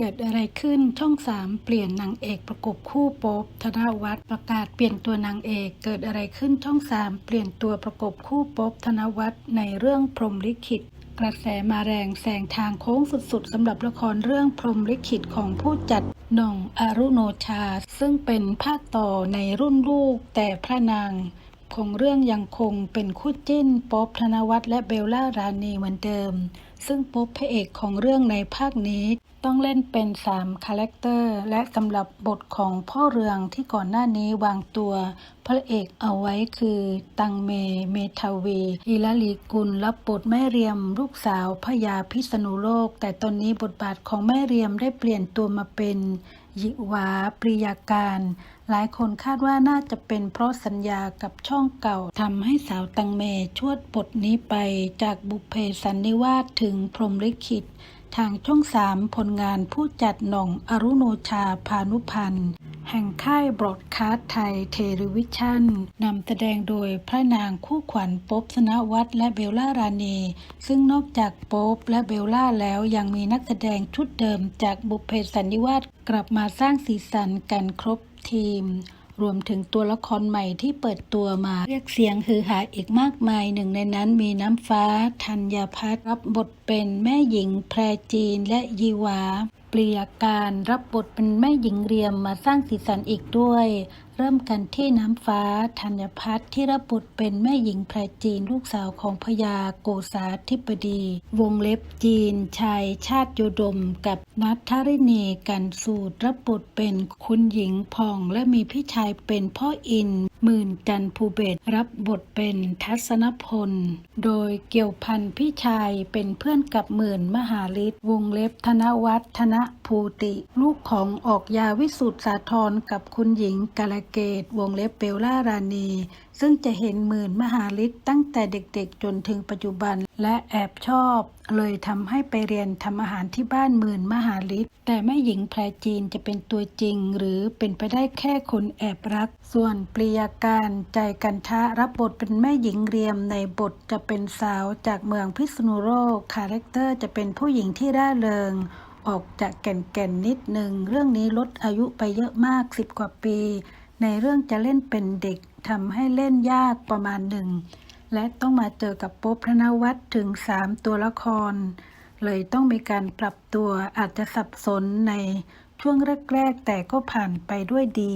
เกิดอะไรขึ้นช่องสามเปลี่ยนนางเอกประกบคู่โป๊บธนวัฒน์ประกาศเปลี่ยนตัวนางเอกเกิดอะไรขึ้นช่องสามเปลี่ยนตัวประกบคู่โป๊บธนวัฒน์ในเรื่องพรหมลิขิตกระแสมาแรงแซงทางโค้งสุดๆสำหรับละครเรื่องพรหมลิขิตของผู้จัดหน่องอารุโนชา ซึ่งเป็นภาคต่อในรุ่นลูกแต่พระนางของเรื่องยังคงเป็นคู่จิ้นป๊อบธนวัฒน์และเบลล่ารานีเหมือนเดิม ซึ่งป๊อบพระเอกของเรื่องในภาคนี้ ต้องเล่นเป็น 3 คาแรคเตอร์ และสำหรับบทของพ่อเรืองที่ก่อนหน้านี้วางตัว พระเอกเอาไว้คือ ตังเม เมทาวีอิลลีกุลรับบทแม่เรียม ลูกสาวพญาพิษณุโลก แต่ตอนนี้บทบาทของแม่เรียมได้เปลี่ยนตัวมาเป็นยิวาปริยาการ หลายคนคาดว่าน่าจะเป็นเพราะสัญญากับช่องเก่าทำให้สาวตังเมชวดบทนี้ไปจากบุพเพสันนิวาสถึงพรมลิขิต ทางช่องสามผลงานผู้จัดหน่องอรุโนชาพานุพันธ์แห่งค่ายบรอดคาสต์ไทยเทเลวิชั่นนำแสดงโดยพระนางคู่ขวัญป๊บสนวัตรและเบลล่ารานีซึ่งนอกจากป๊บและเบลล่าแล้วยังมีนักแสดงชุดเดิมจากบุพเพสันนิวาสกลับมาสร้างสีสันกันครบทีม รวมถึงตัวละครใหม่ที่เปิดตัวมา เรียกเสียงฮือฮาอีกมากมายหนึ่งในนั้นมีน้ำฟ้า ธัญญพัฒรับบทเป็นแม่หญิง แพรจีนและยีวา เปลี่ยการรับบทเป็นแม่หญิงเรียมมาสร้างสีสันอีกด้วย เริ่มกันที่น้ำฟ้าธัญพัฒน์ที่รับบทเป็นแม่หญิงแพรจีนลูกสาวของพญาโกษาธิบดี วงเล็บจีนชายชาติโยดม กับนัทธรินีกันสูตรรับบทเป็นคุณหญิงพองและมีพี่ชายเป็นพ่ออินหมื่นจันภูเบศรับบทเป็นทัศนพล โดยเกี่ยวพันพี่ชายเป็นเพื่อนกับหมื่นมหาฤทธิ์วงเล็บธนวัฒน์ธนภูติ ลูกของออกยาวิสุทธ์สาธรกับคุณหญิงกาลเกต วงเล็บเบลล่ารานีซึ่งจะเห็นหมื่นมหาฤทธิ์ตั้งแต่เด็กๆ จนถึงปัจจุบัน และแอบชอบ เลยทำให้ไปเรียนทำอาหารที่บ้านหมื่นมหาฤทธิ์แต่แม่หญิงแพรจีนจะเป็นตัวจริง หรือเป็นไปได้แค่คนแอบรัก ส่วนปริยาการใจกันทะรับบทเป็นแม่หญิงเรียมในบทจะเป็นสาวจากเมืองพิษณุโลกคาแรคเตอร์จะเป็นผู้หญิงที่ร่าเริงออกจากแก่นนิดหนึ่ง เรื่องนี้ลดอายุไปเยอะมากสิบกว่าปี ในเรื่องจะเล่นเป็นเด็กทำให้เล่นยากประมาณหนึ่ง และต้องมาเจอกับป๊บธนวัฒน์ถึง 3 ตัวละคร เลยต้องมีการปรับตัวอาจจะสับสนในช่วงแรก ๆ แต่ก็ผ่านไปด้วยดี